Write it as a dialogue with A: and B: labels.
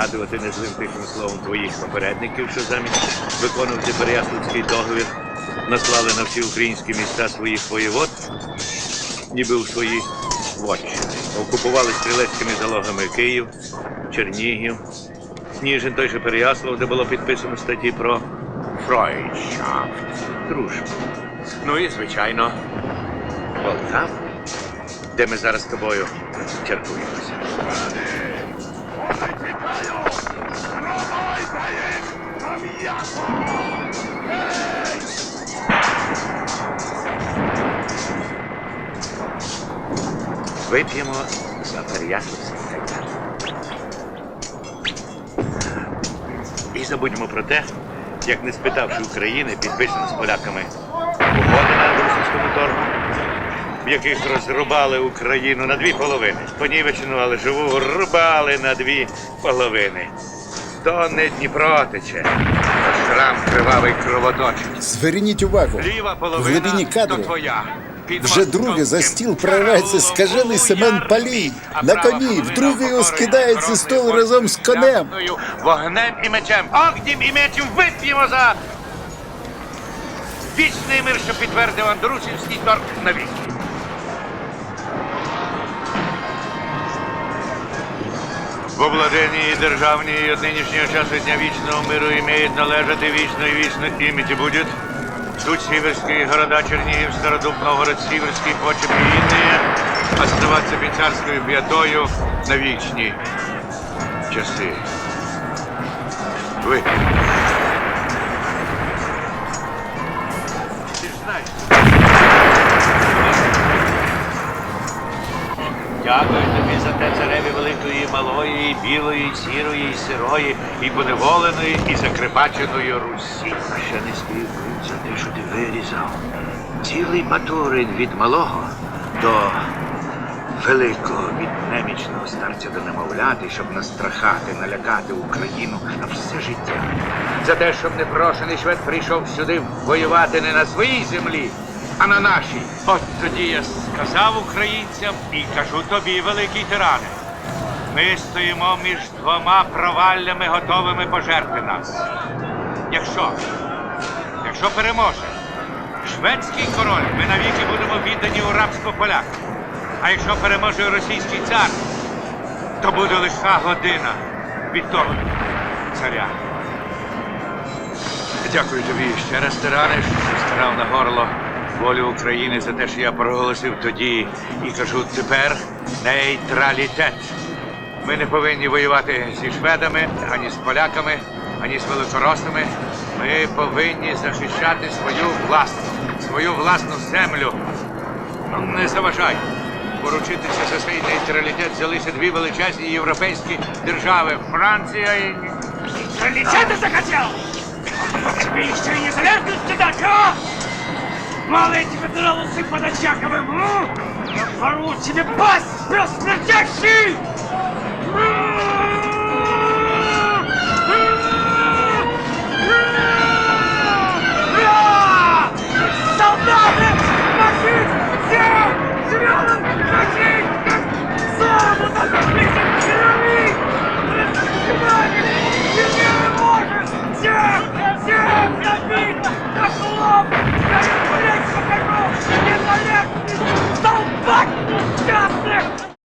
A: згадувати незлим тихим словом твоїх попередників, що замість виконувати Переяславський договір наслали на всі українські міста своїх воєвод, ніби у свої вотчини. Окупували стрілецькими залогами Київ, Чернігів, Ніжин, той же Переяслав, де було підписано статті про Фройдшафт, дружбу. Ну і, звичайно, Полтаву, де ми зараз з тобою чергуємося. Вип'ємо за Переяславський гайдар. І забудьмо про те, як не спитавши України, підписано з поляками угоди на російському торгу, в яких розрубали Україну на дві половини. Понівечену, але живу рубали на дві половини. То не Дніпро тече, шрам кривавий кровоточить.
B: Зверніть увагу,
A: Ліва
B: в
A: половина
B: глибині
A: то твоя.
B: Вже друге за стіл проривається скажений Семен Палій. На коні, вдруге його скидає зі столу разом з конем.
A: Вогнем і мечем, огнем і мечем вип'ємо за вічний мир, що підтвердив Андрусівський торг навіки. В обладенні державній і от нинішнього часу дня вічного миру имеет належати вічно і вічно іміті будет. Суть сіверські города Чернігів, Стародуб, Новгород, Сіверський, Почеп і Інния оставаться під царською п'ятою на вічні часи. Ви. Дякую тобі за те цареві великої, і малої, і білої, і сірої, і сирої, і поневоленої, і закрепаченої Русі. А ще не співбив за те, що ти вирізав. Цілий батурин від малого до великого, від немічного старця до немовляти, щоб настрахати, налякати Україну на все життя. За те, щоб непрошений швед прийшов сюди воювати не на своїй землі, а на нашій. От тоді я сказав українцям і кажу тобі, великий тиране. Ми стоїмо між двома проваллями, готовими пожерти нас. Якщо, якщо переможе шведський король, ми навіки будемо віддані у рабство полякам. А якщо переможе російський цар, то буде лиха година від того царя. Дякую тобі ще раз, тиране, що стирав на горло волю України за те, що я проголосив тоді і кажу тепер нейтралітет. Ми не повинні воювати зі шведами, ані з поляками, ані з великоросами. Ми повинні захищати свою власну, свою власну землю. Ну, Не заважай. Поручитися за свій нейтралітет взялися дві величезні європейські держави Франція і.
C: Нейтралитета захотел? Тебе еще и незалежности дать, а? Мало эти федералусы под Очаковым, а? Я порву тебе пасть, пес Смердящий! М!